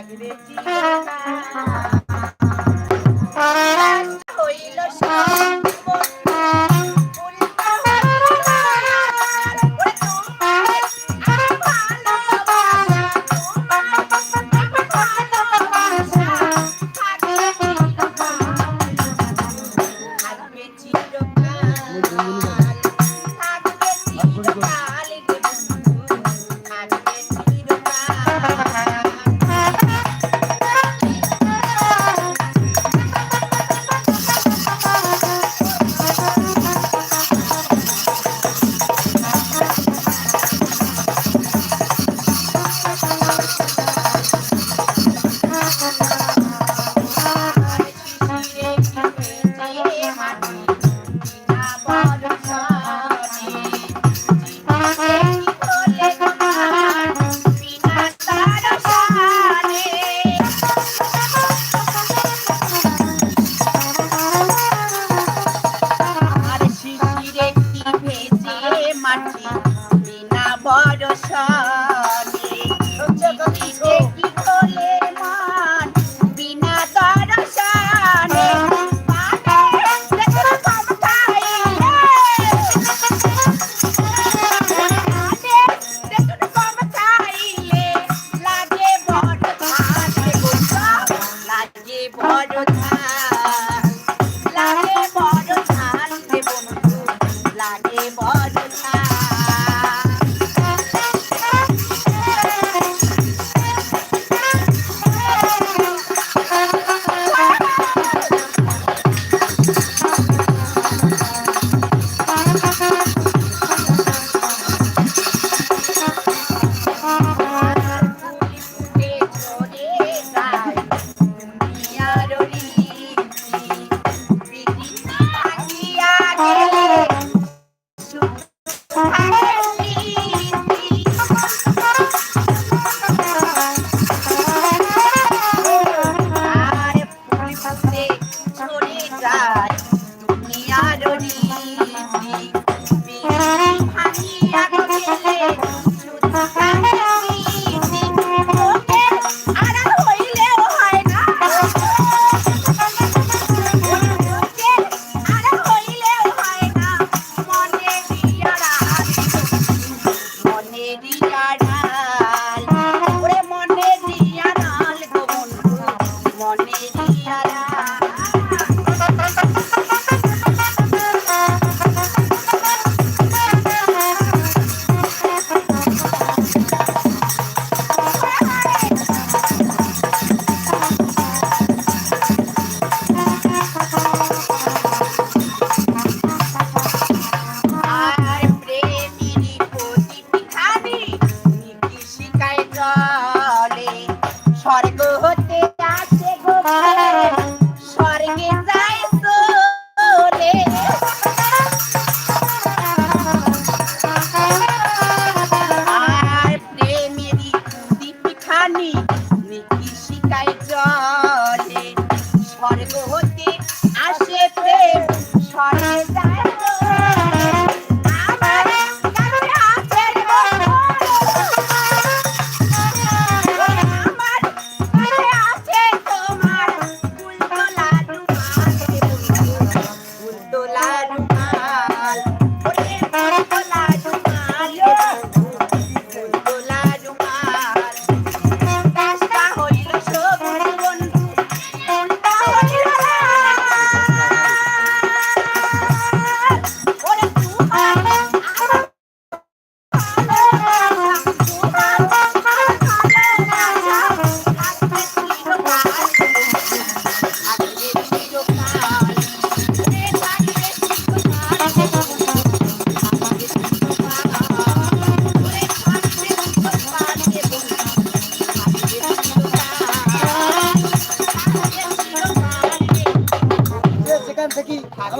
Agreti you. পরশানি জগতে কি হলে মান বিনা দর্শানে লাগে বড় লাগে বড় বলে। স্বর্গ হতে আসে গো স্বর্গে যায় চলে। আর প্রেমেরই দীপিখানি নিকি শিকায় জলে স্বর্গ হতে আসে প্রেম, স্বর্গে ¡Gracias!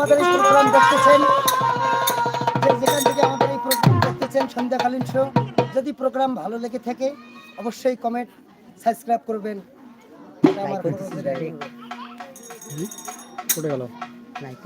আমাদের এই প্রোগ্রাম দেখতেছেন যেখান থেকে আমাদের এই প্রোগ্রাম দেখতেছেন সন্ধ্যাকালীন শো যদি প্রোগ্রাম ভালো লেগে থাকে অবশ্যই কমেন্ট সাবস্ক্রাইব করবেন। আমার কোটে গেল? লাইক